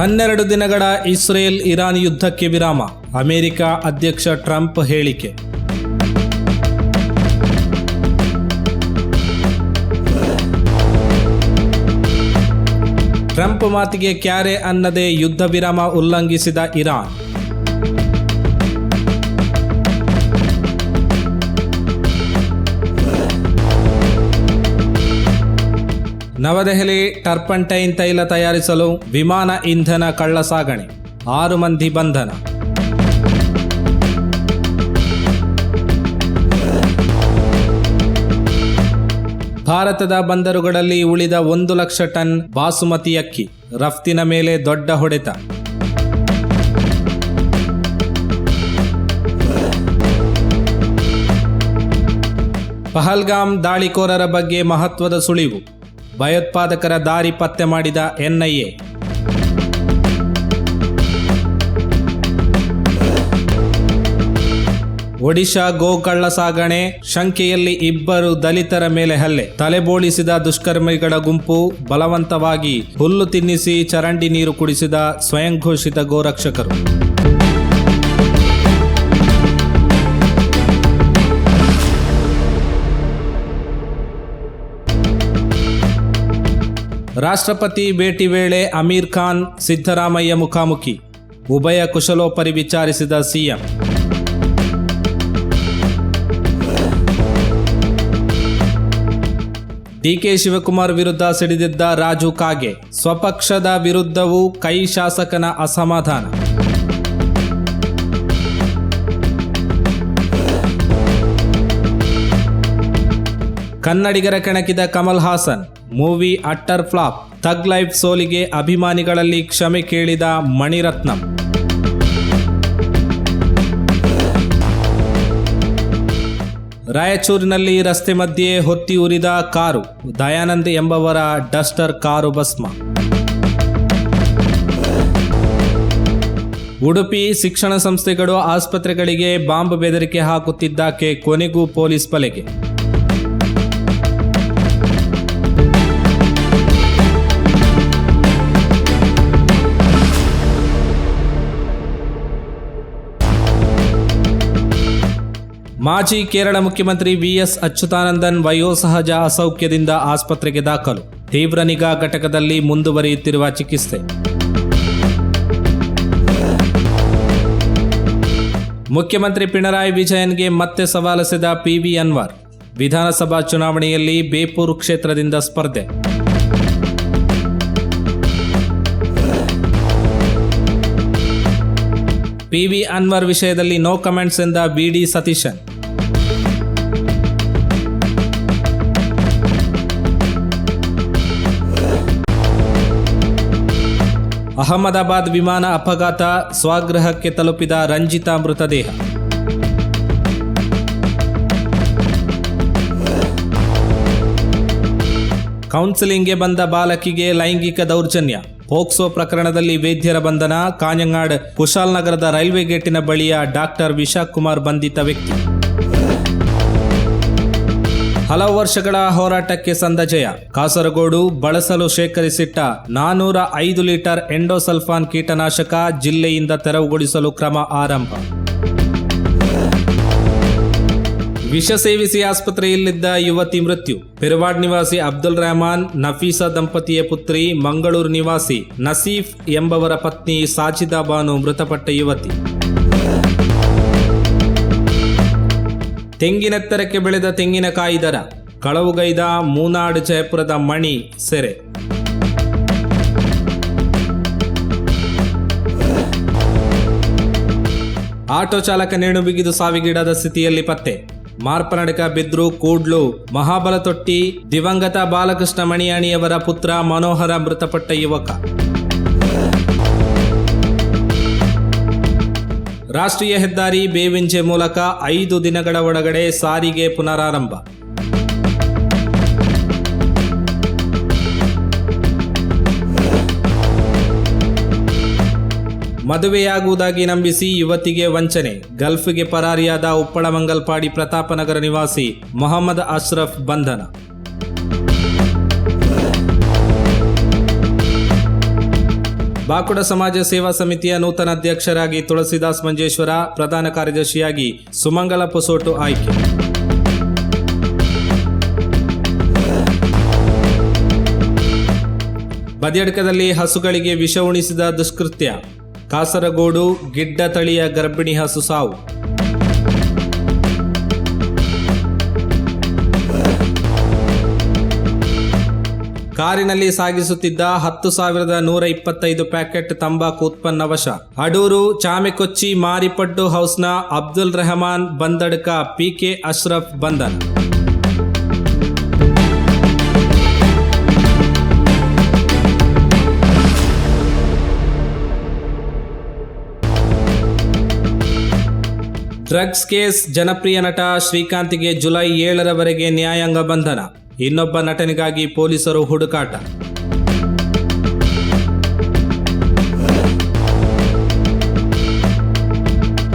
ಹನ್ನೆರಡು ದಿನಗಳ Israel Iran ಯುದ್ಧಕ್ಕೆ ವಿರಾಮ. ಅಮೆರಿಕ ಅಧ್ಯಕ್ಷ ಟ್ರಂಪ್ ಹೇಳಿಕೆ. ಟ್ರಂಪ್ ಮಾತಿಗೆ ಕ್ಯಾರೆ ಅನ್ನದೇ ಯುದ್ಧ ವಿರಾಮ ಉಲ್ಲಂಘಿಸಿದ ಇರಾನ್. ನವದೆಹಲಿ ಟರ್ಪಂಟೈನ್ ತೈಲ ತಯಾರಿಸಲು ವಿಮಾನ ಇಂಧನ ಕಳ್ಳ ಸಾಗಣೆ ಆರು ಮಂದಿ ಬಂಧನ. ಭಾರತದ ಬಂದರುಗಳಲ್ಲಿ ಉಳಿದ ಒಂದು ಲಕ್ಷ ಟನ್ ಬಾಸುಮತಿ ಅಕ್ಕಿ, ರಫ್ತಿನ ಮೇಲೆ ದೊಡ್ಡ ಹೊಡೆತ. ಪಹಲ್ಗಾಮ್ ದಾಳಿಕೋರರ ಬಗ್ಗೆ ಮಹತ್ವದ ಸುಳಿವು. ಭಯೋತ್ಪಾದಕರ ದಾರಿ ಪತ್ತೆ ಮಾಡಿದ ಎನ್ಐಎ. ಒಡಿಶಾ ಗೋಕಳ್ಳ ಸಾಗಣೆ, ಶಂಕೆಯಲ್ಲಿ ಇಬ್ಬರು ದಲಿತರ ಮೇಲೆ ಹಲ್ಲೆ. ತಲೆಬೋಳಿಸಿದ ದುಷ್ಕರ್ಮಿಗಳ ಗುಂಪು ಬಲವಂತವಾಗಿ ಹುಲ್ಲು ತಿನ್ನಿಸಿ ಚರಂಡಿ ನೀರು ಕುಡಿಸಿದ ಸ್ವಯಂ ಘೋಷಿತ ಗೋರಕ್ಷಕರು. ರಾಷ್ಟ್ರಪತಿ ಭೇಟಿ ವೇಳೆ ಅಮೀರ್ ಖಾನ್, ಸಿದ್ದರಾಮಯ್ಯ ಮುಖಾಮುಖಿ. ಉಭಯ ಕುಶಲೋಪರಿ ವಿಚಾರಿಸಿದ ಸಿಎಂ. ಡಿಕೆ ಶಿವಕುಮಾರ್ ವಿರುದ್ಧ ಸಿಡಿದಿದ್ದ ರಾಜು ಕಾಗೆ, ಸ್ವಪಕ್ಷದ ವಿರುದ್ಧವೂ ಕೈ ಶಾಸಕನ ಅಸಮಾಧಾನ. ಕನ್ನಡಿಗರ ಕೆಣಕಿದ Kamal Haasan movie utter flop, thug life ಸೋಲಿಗೆ ಅಭಿಮಾನಿಗಳಲ್ಲಿ ಕ್ಷಮೆ ಕೇಳಿದ ಮಣಿರತ್ನಂ. ರಾಯಚೂರಿನಲ್ಲಿ ರಸ್ತೆ ಮಧ್ಯೆ ಹೊತ್ತಿ ಉರಿದ ಕಾರು, ದಯಾನಂದ್ ಎಂಬವರ ಡಸ್ಟರ್ ಕಾರು ಭಸ್ಮ. ಉಡುಪಿ ಶಿಕ್ಷಣ ಸಂಸ್ಥೆಗಳು ಆಸ್ಪತ್ರೆಗಳಿಗೆ ಬಾಂಬ್ ಬೆದರಿಕೆ ಹಾಕುತ್ತಿದ್ದಕ್ಕೆ ಕೊನೆಗೂ ಪೊಲೀಸ್ ಬಲೆಗೆ. ಮಾಜಿ ಕೇರಳ ಮುಖ್ಯಮಂತ್ರಿ ವಿಎಸ್ ಅಚ್ಯುತಾನಂದನ್ ವಯೋಸಹಜ ಅಸೌಖ್ಯದಿಂದ ಆಸ್ಪತ್ರೆಗೆ ದಾಖಲು. ತೀವ್ರ ನಿಗಾ ಘಟಕದಲ್ಲಿ ಮುಂದುವರಿಯುತ್ತಿರುವ ಚಿಕಿತ್ಸೆ. ಮುಖ್ಯಮಂತ್ರಿ ಪಿಣರಾಯಿ ವಿಜಯನ್ಗೆ ಮತ್ತೆ ಸವಾಲೆಸೆದ ಪಿವಿ ಅನ್ವರ್. ವಿಧಾನಸಭಾ ಚುನಾವಣೆಯಲ್ಲಿ ಬೇಪೂರು ಕ್ಷೇತ್ರದಿಂದ ಸ್ಪರ್ಧೆ. ಪಿವಿ ಅನ್ವರ್ ವಿಷಯದಲ್ಲಿ ನೋ ಕಮೆಂಟ್ಸ್ ಎಂದ ಬಿಡಿ ಸತೀಶನ್. ಅಹಮದಾಬಾದ್ ವಿಮಾನ ಅಪಘಾತ ಸ್ವಗೃಹಕ್ಕೆ ತಲುಪಿದ ರಂಜಿತಾ ಮೃತದೇಹ. ಕೌನ್ಸೆಲಿಂಗ್ಗೆ ಬಂದ ಬಾಲಕಿಗೆ ಲೈಂಗಿಕ ದೌರ್ಜನ್ಯ. ಪೋಕ್ಸೋ ಪ್ರಕರಣದಲ್ಲಿ ವೈದ್ಯರ ಬಂಧನ, ಕಾಂಜಂಗಾಡ್ ಕುಶಾಲ್ ನಗರದ ರೈಲ್ವೆ ಗೇಟಿನ ಬಳಿಯ ಡಾಕ್ಟರ್ ವಿಶಾಕ್ ಕುಮಾರ್ ಬಂಧಿತ ವ್ಯಕ್ತಿ. ಹಲವು ವರ್ಷಗಳ ಹೋರಾಟಕ್ಕೆ ಸಂದ ಜಯ. ಕಾಸರಗೋಡು ಬಳಸಲು ಶೇಖರಿಸಿಟ್ಟ ನಾನೂರ ಐದು ಲೀಟರ್ ಎಂಡೋಸಲ್ಫಾನ್ ಕೀಟನಾಶಕ ಜಿಲ್ಲೆಯಿಂದ ತೆರವುಗೊಳಿಸಲು ಕ್ರಮ ಆರಂಭ. ವಿಷ ಸೇವಿಸಿ ಆಸ್ಪತ್ರೆಯಲ್ಲಿದ್ದ ಯುವತಿ ಮೃತ್ಯು. ಪೆರವಾಡ್ ನಿವಾಸಿ ಅಬ್ದುಲ್ ರೆಹಮಾನ್, ನಫೀಸಾ ದಂಪತಿಯ ಪುತ್ರಿ ಮಂಗಳೂರು ನಿವಾಸಿ ನಸೀಫ್ ಎಂಬವರ ಪತ್ನಿ ಸಾಜಿದಾ ಬಾನು ಮೃತಪಟ್ಟ ಯುವತಿ. ತೆಂಗಿನೆತ್ತರಕ್ಕೆ ಬೆಳೆದ ತೆಂಗಿನಕಾಯಿ ದರ, ಕಳವುಗೈದ ಮೂನಾಡು ಜಯಪುರದ ಮಣಿ ಸೆರೆ. ಆಟೋ ಚಾಲಕ ನೇಣು ಬಿಗಿದು ಸಾವಿಗೀಡಾದ ಸ್ಥಿತಿಯಲ್ಲಿ ಪತ್ತೆ. ಮಾರ್ಪನಡಕ ಬಿದ್ರು ಕೂಡ್ಲು ಮಹಾಬಲ ತೊಟ್ಟಿ ದಿವಂಗತ ಬಾಲಕೃಷ್ಣ ಮಣಿಯಾಣಿಯವರ ಪುತ್ರ ಮನೋಹರ ಮೃತಪಟ್ಟ ಯುವಕ. ರಾಷ್ಟ್ರೀಯ ಹೆದ್ದಾರಿ ಬೇವಿಂಜೆ ಮೂಲಕ ಐದು ದಿನಗಳ ಒಳಗಡೆ ಸಾರಿಗೆ ಪುನರಾರಂಭ. ಮದುವೆಯಾಗುವುದಾಗಿ ನಂಬಿಸಿ ಯುವತಿಗೆ ವಂಚನೆ. ಗಲ್ಫ್ಗೆ ಪರಾರಿಯಾದ ಉಪ್ಪಳ ಮಂಗಲ್ಪಾಡಿ ಪ್ರತಾಪನಗರ ನಿವಾಸಿ ಮೊಹಮ್ಮದ್ ಅಶ್ರಫ್ ಬಂಧನ. ಬಾಕುಡ ಸಮಾಜ ಸೇವಾ ಸಮಿತಿಯ ನೂತನ ಅಧ್ಯಕ್ಷರಾಗಿ ತುಳಸಿದಾಸ್ ಮಂಜೇಶ್ವರ ಪ್ರಧಾನ ಕಾರ್ಯದರ್ಶಿಯಾಗಿ ಸುಮಂಗಲ ಪೊಸೋಟು ಆಯ್ಕೆ. ಬದಿಯಡ್ಕದಲ್ಲಿ ಹಸುಗಳಿಗೆ ವಿಷ ಉಣಿಸಿದ ದುಷ್ಕೃತ್ಯ. ಕಾಸರಗೋಡು ಗಿಡ್ಡ ತಳಿಯ ಗರ್ಭಿಣಿ ಹಸು ಸಾವು. ಕಾರಿನಲ್ಲಿ ಸಾಗಿಸುತ್ತಿದ್ದ ಹತ್ತು ಸಾವಿರದ ನೂರ ಇಪ್ಪತ್ತೈದು ಪ್ಯಾಕೆಟ್ ತಂಬಾಕು ಉತ್ಪನ್ನ ವಶ ಅಡೂರು ಚಾಮೆಕೊಚ್ಚಿ ಮಾರಿಪಟ್ಟು ಹೌಸ್ನ ಅಬ್ದುಲ್ ರೆಹಮಾನ್ ಬಂದಡ್ಕ ಪಿಕೆ ಅಶ್ರಫ್ ಬಂಧನ್. ಡ್ರಗ್ಸ್ ಕೇಸ್ ಜನಪ್ರಿಯ ನಟ ಶ್ರೀಕಾಂತ್ಗೆ ಜುಲೈ ಏಳರವರೆಗೆ ನ್ಯಾಯಾಂಗ ಬಂಧನ. ಇನ್ನೊಬ್ಬ ನಟನಿಗಾಗಿ ಪೊಲೀಸರು ಹುಡುಕಾಟ.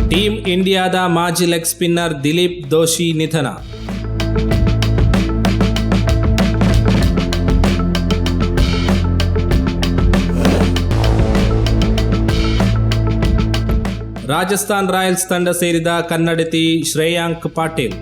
ಟೀಮ್ ಇಂಡಿಯಾದ ಮಾಜಿ ಲೆಗ್ ಸ್ಪಿನ್ನರ್ ದಿಲೀಪ್ ದೋಶಿ ನಿಧನ. ರಾಜಸ್ಥಾನ್ ರಾಯಲ್ಸ್ ತಂಡ ಸೇರಿದ ಕನ್ನಡತಿ ಶ್ರೇಯಾಂಕ್ ಪಾಟೀಲ್.